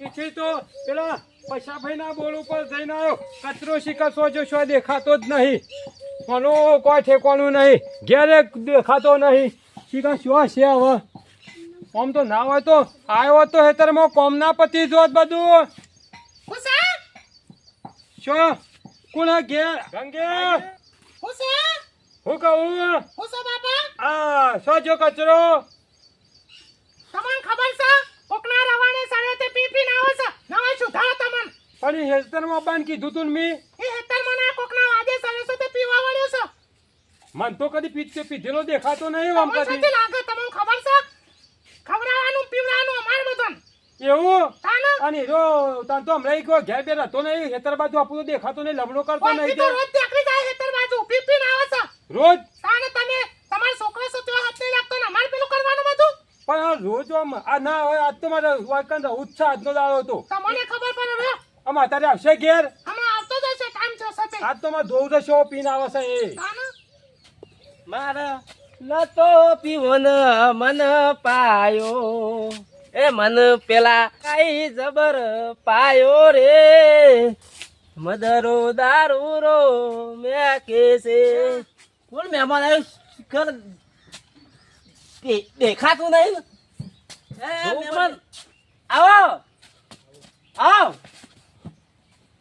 ઈથી તો પેલા પૈસાભાઈના બોલ ઉપર જઈને આવ્યો કચરો શિકાર સોજો શો દેખાતો જ નહીં. મને કોઈ ઠેકવાનું નહીં. ઘેરે દેખાતો નહીં. શિકા શું છે હવે? કોમ તો ના હોય તો આવ્યો તો હેતરમાં કોમ ના પતી જોત બધું. શું? કોણ ઘેર? ગંગે! હુસા હું કહું? હુસા બાપા? આ સોજો કચરો? તમને ખબર છે? કોકના રવાને સળે તે પી પી ના આવશે નવા સુધારો તમન. પણ એ હેસ્તરમાં બાન કીધું તું મી. એ હેતર મને કોકના વાદે સળે છે તે પીવા વાળ્યો છે. મન તો કદી પીછે પીધેલો દેખાતો નહીં આમ કદી લાગે? તમને ખબર છે? એવું તાને? અને રો તાન તો હમણાં ગયો ઘેર બે રહેતો નહીં હેતર બાજુ આપણું તો દેખાતો નહીં લમણો કરતો નહીં તો રોજ દેખરી જાય હેતર બાજુ પી પી ના આવે છે. રોજ? તાને તમે તમારા છોકરા તેવા હાથ નહીં લાગતો ને અમાર પેલું કરવાનું બધું? પણ રોજ આમ આ ના હોય આજ તો મારે વાકન ઉત્સાહ આજનો દાડો હતો. તમને ખબર પડે રે આમ અત્યારે આવશે ઘેર? હમણાં આવતો જશે કામ છે સતે આજ તો મારે પીને આવે છે એ. તાને? મારા નતો પીવન મન પાયો. એ મન પેલા કાઈ જબર પાયો રે. મદરો દારૂ રો કે કેસે કોણ મહેમાન આવ્યું? શિખર? દે- દેખાતું નહીં? મહેમાન આવો. આવ.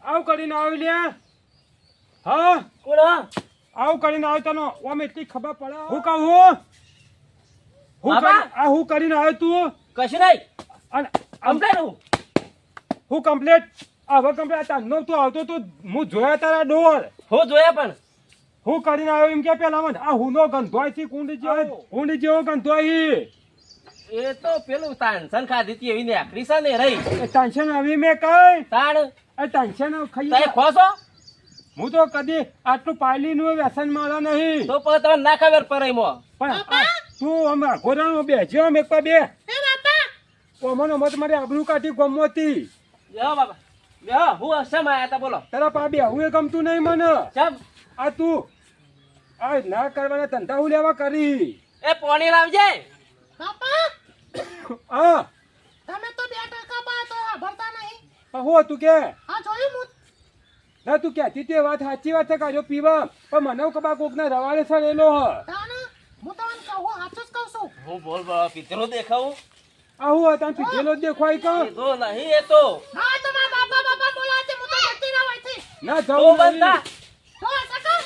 આવું કરીને આવી લે. હા? કોણ આવ કરીને આવ્યો તનો ઓમ એટલી ખબર પડે. હું કહું? હું. કરી- હું કરીને આવ્યો તું? કશું નહીં. અને આમ કમ્પ્લેટ હું? હું કમ્પ્લેટ હવે કમ્પ્લેટ તારનો તું આવતો તો હું જોયા તારા ડોર હું જોયા પણ. હું કરીને આવ્યો એમ કે પેલા મને આ હુનો ગંધોય છે કુંડ જેવો કુંડ જેવો ગંધોય એ તો પેલું ટેન્શન ખાધી હતી એવી નેકરી છે ને રહી. એ ટેન્શન આવી મેં કઈ? તાણ. એ ટેન્શન ખાઈ ખાઈ ખોસો હું તો કદી આટલું પાયલી નું વ્યસન મારા નહીં. તો પણ તમને ના ખબર પડે એમાં. પણ તું અમે ઘોરાનો બેસ્યો આમ એક પર બે. એ બાપા ઓમનો મત મારી આબરૂ કાઢી ગમતી લ્યો બાબા. લ્યો હું અસમ આયા તા બોલો? તારા પા બે હું એ ગમતું નહીં મને. ચમ. આ તું આ ના કરવાના ધંધા હું લેવા કરી. એ પોણી લાવજે. બાપા હા. તમે તો બે ટકા બા તો ભરતા નહીં. આ હું હતું કે? જોયું હું. ના તું કહેતી તે વાત સાચી વાત છે કાઢ્યો પીવા. પણ મને કબા કોક ના રવાડે સરેલો હ. હું તમને કહું સાચું જ કહું છું. હું બોલ બાબા પિતરો દેખાવું? આ હું હતા પીધેલો જ દેખાય કા? તો નહીં એ તો. ના તો મારા બાપા બાપા છે હું તો જતી ના હોયથી ના તો જવું બંધા નહીં સકા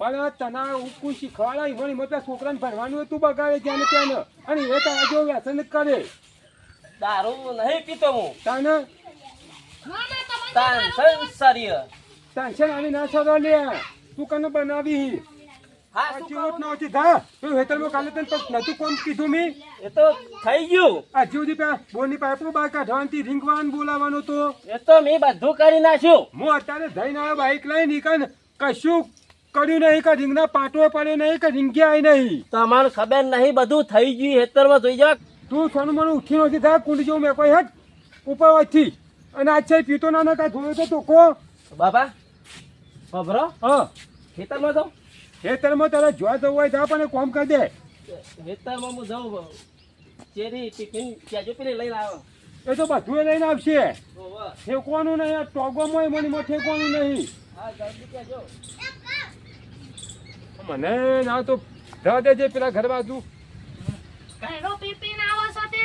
પણ તના ઉકુ શીખવાડા ઈવણ ઈવણ છોકરાને ભરવાનું હતું બગાડે ત્યાં ત્યાં અને એ તારા જેવો વ્યસન કરે. દારૂ નહીં પીતો હું. તાને? ના ના તમારે છે આવી ના છોડો લે. તું કને બનાવી? હા જીવત? ના હતી ધા તું હેતરમાં કાલે તને તો નતું કોમ કીધું મી? એ તો થઈ ગયું. આ જીવજી પે બોની પાઇપો બહાર કાઢવાની રીંગવાન બોલાવાનો તો. એ તો મેં બધું કરી નાખ્યું. હું અત્યારે જઈને આવ્યો બાઈક લઈને નીકળ કશું કર્યું નહીં કે રીંગના પાટો પડ્યો નહીં કે રીંગ્યા નહીં. તમારું ખબર નહીં બધું થઈ ગયું હેતરમાં જોઈ જાવ તું સોનું મને ઉઠી નથી થાય કુંડ જેવું મેં કોઈ હેઠ ઉપર વાંચી અને આજ છે પીતો ના નતા જોયો તો તો કો. બાબા ખબરો હા? ખેતરમાં જાઉં ખેતરમાં તારે જોવા જવું હોય તો પણ કોમ કરી દે. ખેતરમાં હું જાઉં ચેરી ટિફિન કેજો પેલી લઈને આવ્યો એ તો બધું લઈને આવશે. ઠેકવાનું નહીં આ ટોગોમાં મને માં ઠેકવાનું નહીં. હા જલ્દી કેજો મને ના તો જવા દેજે પેલા ઘર બાજુ. ઘેરો પી પી ના આવો સાથે.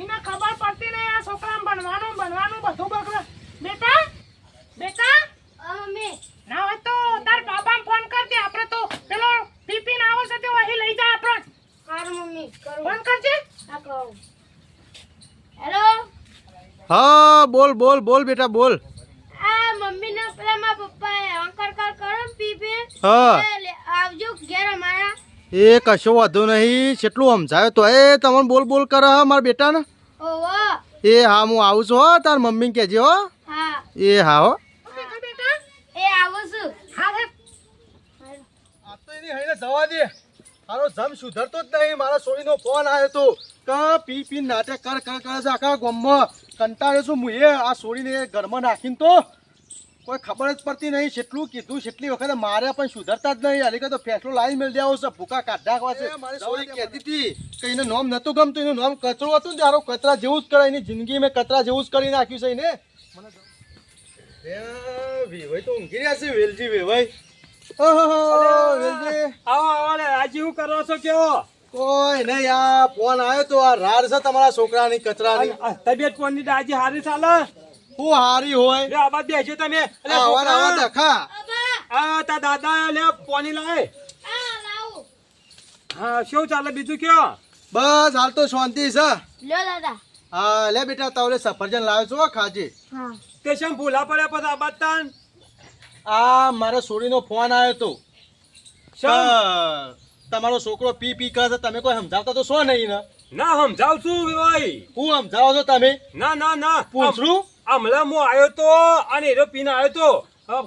એને ખબર પડતી નહીં આ છોકરા ભણવાનું ભણવાનું બધું બગડે. બેટા? બેટા? મમ્મી ફોન કરજે. હેલો? હા બોલ બોલ બોલ બેટા બોલ. આ મમ્મી ના પેલા મારા પપ્પા અંકર કર કરો ને પી પી હા આવજો ઘેર અમારા. એ કશો વાંધો નહીં કેટલું સમજાયો તો. એ તમને બોલ બોલ કરે હા મારા બેટાને? ઓહો. એ હા હું આવું છું હો તાર મમ્મી કહેજે હો. હા. એ હા હો. બેટા બેટા. એ આવું છું. હા હા તો એની હઈને જવા દે. મારો જમ સુધરતો જ નહીં. મારા સોળીનો ફોન આવ્યો તો. કે પી પી નાટક કર કર કરે છે આખા ગોમમાં. કંટાળ્યો છું હું. એ આ સોળીને ઘરમાં નાખીને તો કોઈ ખબર જ પડતી નહીં. જેટલું કીધું જેટલી વખત મારે પણ સુધરતા જ નહીં. અલી તો ફેસલો લાવી મેળ દેવો છે ભૂકા કાઢ નાખવા છે. સોળી કહેતી હતી કે એનું નામ નહોતું ગમતું. એનું નામ કચરો હતું ને તારો કચરા જેવું જ કરે એની જિંદગી મેં કચરા જેવું જ કરી નાખ્યું છે એને. મને વેવાઈ તો ઊંઘી રહ્યા છે વેલજી વેવાઈ. ઓહો, વેલજી. આવો આવો. રાજી હું કરો છો કયો કોઈ નહીં આ ફોન આવ્યો તો આ રાડ છે તમારા છોકરાની કચરાની. તબિયત કોની દાજી હારી ચાલે હું હારી હોય? લે આબાદ બેસજો તમે. અલે આવા આવા છોકરા, આ તા દાદા લે પોની લાય હા શું ચાલે? બીજું કયો? બસ હાલ તો શાંતિ છે. લ્યો દાદા. હા લે બેટા તાવલે સફરજન લાવ્યો છો ખાજે. હા. તે શેમ ભૂલા પડ્યા પછી આબાદ તાન આ મારા સોરીનો ફોન આવ્યો તો. તમારો છોકરો પી પી કરે છે તમે કોઈ સમજાવતા તો છો નહીં ને? ના સમજાવ છું ભાઈ. હું સમજાવો છો તમે? ના ના ના. પૂછું? હમણાં હું આવ્યો તો અને એરો પીને આવ્યો તો.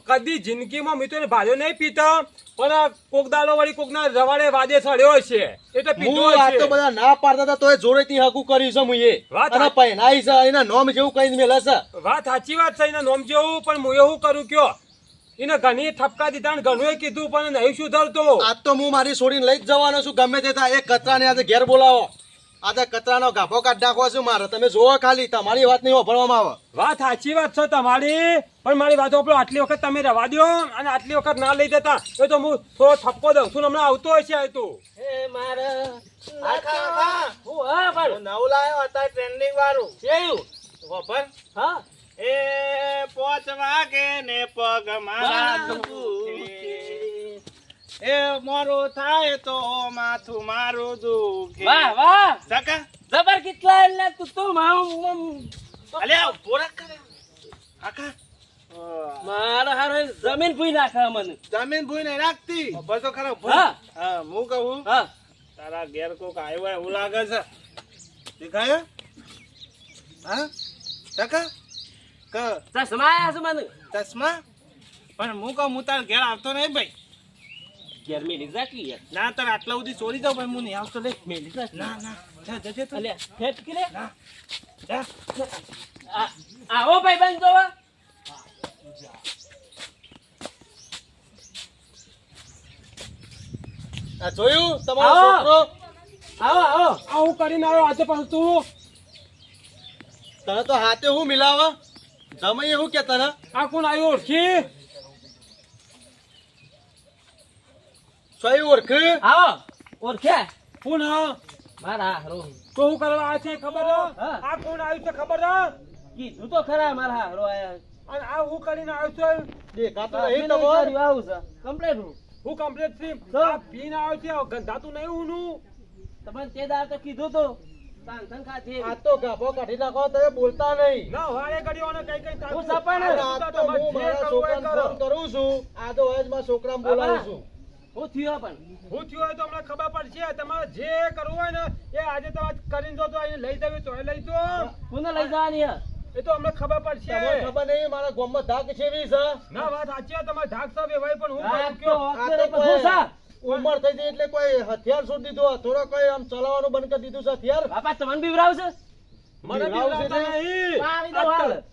કદી જિંદગીમાં મિત્રો તો એને નહીં પીતા પણ કોક દાડો વળી કોકના રવાડે વાદે સડ્યો છે એટલે તો પીધો હું તો બધા ના પાડતા હતા તોય જોડેથી હકું કર્યું છે હું એ. વાત અને. પહેનાઈ છે એના નોમ જેવું કઈ મેલે છે. વાત સાચી વાત છે એના નોમ જેવું પણ હું એવું કરું કયો એને ઘણી ઠપકા દીધા ને ઘણું કીધું પણ નહીં સુધરતો. આજ તો હું મારી છોડીને લઈ જ જવાનો છું. ગમે તે થાય એ કચરાને આજે ઘેર બોલાવો. આજે કચરાનો ગાભો કાઢ નાખવો છું મારે. તમે જોવો ખાલી તમારી વાત નહીં ભરવામાં આવે. વાત સાચી વાત છે તમારી પણ મારી વાતો આપણો આટલી વખત તમે રવા દો અને આટલી વખત ના લઈ જતા. એ તો હું થોડો ઠપકો દઉં છું. હમણાં આવતો હશે આ તું. એ મારે. હું હા પણ નવું લાવ્યો હતા ટ્રેન્ડિંગ વાળું. કેયું? હા? એ પોચ વાગે ને પગ મારા એ મોરું થાય તો માથું મારું દુખે. વાહ વાહ. સકા જબર કેટલા એટલે તું તો માં અલે પોરા કરે આકા મારા હારે જમીન ભૂઈ નાખે મને. જમીન ભૂઈ ને રાખતી. બસ ખરો હા. હા કહું? હા. તારા ઘેર કોક આવ્યો એવું લાગે છે. દેખાય? હા? સકા ચશ્મા આયા છે મને? ચશ્મા? પણ હું કહું હું તાર ઘેર આવતો નહીં ભાઈ. ઘેર મેલી જાકી યાર. ના તારે આટલા સુધી ચોરી જાઉં ભાઈ હું નહીં આવતો લે. મેલી ના ના જા જજે તું અલ્યા ફેટ કે રે ના જા. આવો ભાઈ બંધ જોવા. આ જોયું? તમારો આવો. છોકરો? આવો આવો. આવું કરીને આવ્યો આજે પાછું તું તને તો હાથે હું મિલાવા? જમાઈ એવું કે તને આ કોણ આવ્યું ઓળખી? સોય ઓળખ? આવો ઓળખ્યા કોણ હા મારા હારો તો હું કરવા આવ્યો છે ખબર હે? હા. આ કોણ આવ્યું છે ખબર હે? કીધું તો ખરા મારા હારો આયા. અને આ હું કરીને આવ્યો છે દેખાતું તમારે? કર્યું, આવું છે. કમ્પ્લેટ હું. હું કમ્પ્લીટથી તો? આ પીને આવ્યો છે ગંધાતું નહીં ઊનું તમને તે દાર તો કીધું તો. આ તો ગાભો કાઢી નાખો તમે બોલતા નહીં. ના વાળે કર્યો કઈ કઈ હું સપન. આ તો હું મારા છોકરાને ફોન કરું છું. આ તો હવે છોકરાને બોલાવું છું. હું થયો પણ. હું થયું હોય તો હમણાં ખબર પડશે તમારે જે કરવું હોય ને એ આજે તમારે કરીને જો તો અહીં લઈ જવી તો લઈ જો. કોને લઈ જવાની એ તો અમને ખબર પડશે તમને ખબર નહીં મારા ગામમાં ધાક છે છે. ના વાત સાચી તમારે ધાક એવાય પણ હું કયો? આ તો સા ઉંમર થઈ ગઈ એટલે કોઈ હથિયાર છોડી દીધું. થોડો કોઈ આમ ચલાવવાનું બંધ કરી દીધું છે હથિયાર. બાપા તમને બીવરાવશે મને.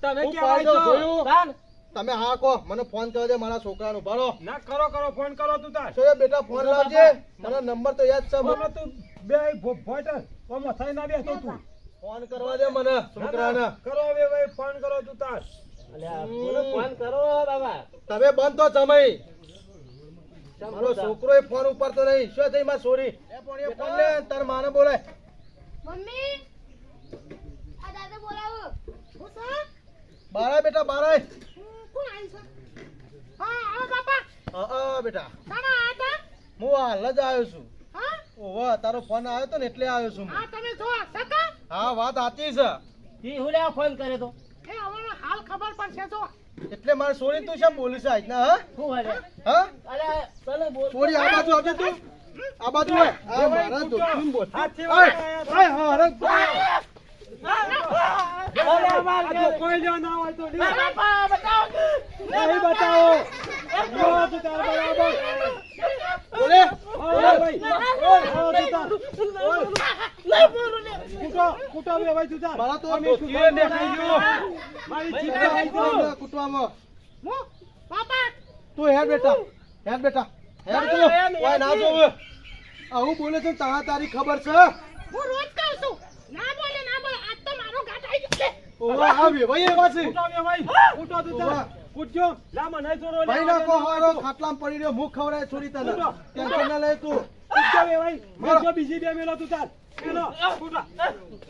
તમે જોયું? તાન તમે હા કહો મને ફોન કરો દે મારા છોકરાનો ભાડો ના કરો કરો ફોન કરો તું તાર. સોયા બેટા ફોન લાવજે. મને નંબર તો યાદ છે મને. તું બે ભોટ ઓ મથાઈ થઈ ના બેસતો તું. ફોન કરવા દે મને છોકરાને. કરો હવે ભાઈ ફોન કરો તું તાર. અલ્યા ફોન કરો બાબા તમે બંધ તો જમાઈ મારો છોકરો એ ફોન ઉપાડતો નહીં શું થઈ મારી ફોન લે તાર માને બોલાય મમ્મી આ દાદા બોલાવો હું સા? બારા બેટા બારા કોણ આવી છે? હા, આ બાપા. હા હા બેટા શાના આયા તા? હું હાલ જ આવ્યો છું હા? ઓહો તારો ફોન આવ્યો તો ને એટલે આવ્યો છું હા, તમે જો, સકા? હા વાત સાચી છે ઈ હું લેવા ફોન કર્યો તો એ હવે હાલ ખબર પડશે જો. એટલે મારે સોરી તું શું બોલું છે આજના હા? હું હલે હા? અલ્યા તને બોલ છોરી આ બાજુ આવજે તું. આ બાજુ હોય આ મારા બોલ ઓય, હા, તો કોઈ જો ના હોય તો બતાવો. નહીં તું બરાબર. બોલે ભાઈ. આવો તું તાર કૂટો કૂટો બે ભાઈ તું તાર મારા તો અમે ધોતીએ સુધાર દેખાઈ ગયો. મારી જીભ દેખાઈ ગયો. કૂટવામાં. હું તું હેડ બેટા. હેડ બેટા. હેડ તું. ઓય ના જોવે. આવું બોલે છે તારા તારી ખબર છે? હું રોજ કહું છું. ના બોલે ના બોલે. આજ તો મારો ઘાટ આવી ગયો ઓવા આ વેવાઈ એવા છે. ઉઠો ભાઈ. ઉઠો તું તાર. ઊભા. ઉઠજો લા મને છોરો ભાઈ ના કો હારો ખાટલામ પડી રહ્યો મુખ ખવરાય છોરી તને. ટેન્શન ના લે તું. ઉઠજો બે ભાઈ. મેલજો બીજી બે મેલો તું ચાલ મેલો. ઉઠો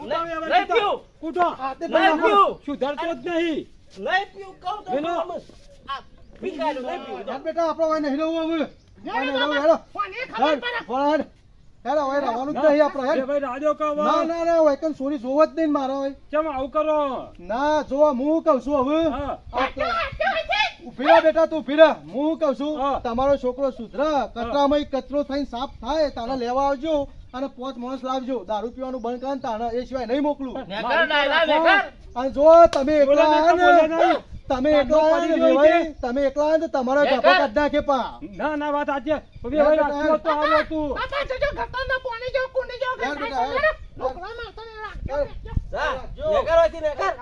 ઉઠો બે ભાઈ નહીં. ઉઠો હાથે નહીં ભાઈ નાખો. સુધરતો જ નહીં. નહીં પીવું કહું તો મેલો. આ ભીખાયું નહીં હેડ બેટા આપણો વાય નહીં રહેવું હવે. નહીં રહેવું હેડો કોને ખબર પડે. હેડ વાય રહેવાનું જ નહીં આપણે હેડ ભાઈ રાજો કા ના ના ના હોય કન સોરી જોવો જ નહીં મારો હોય કેમ આવું કરો? ના જો હું કહું છું હવે. હા. આ તો- ઊભી રહે બેટા તું ઉભીરા. હું કહું છું તમારો છોકરો સુધરા. કચરામાં કચરો થઈને સાફ થાય તારે લેવા આવજો અને પાંચ માણસ લાવજો. દારૂ પીવાનું બંધ કરે ને તારે એ સિવાય નહીં મોકલું. અને જો તમે એકલા તમે એકલા. તમે એકલા તો તમારા. કાઢ નાખે પા. ના ના વાત આજે છે. બે ભાઈ તો આવ્યો તું બાપા જજો ઘટના પાણી જો કુંડી જો બેટા, ને રાખજો જા, નેકર હોયથી નેકર.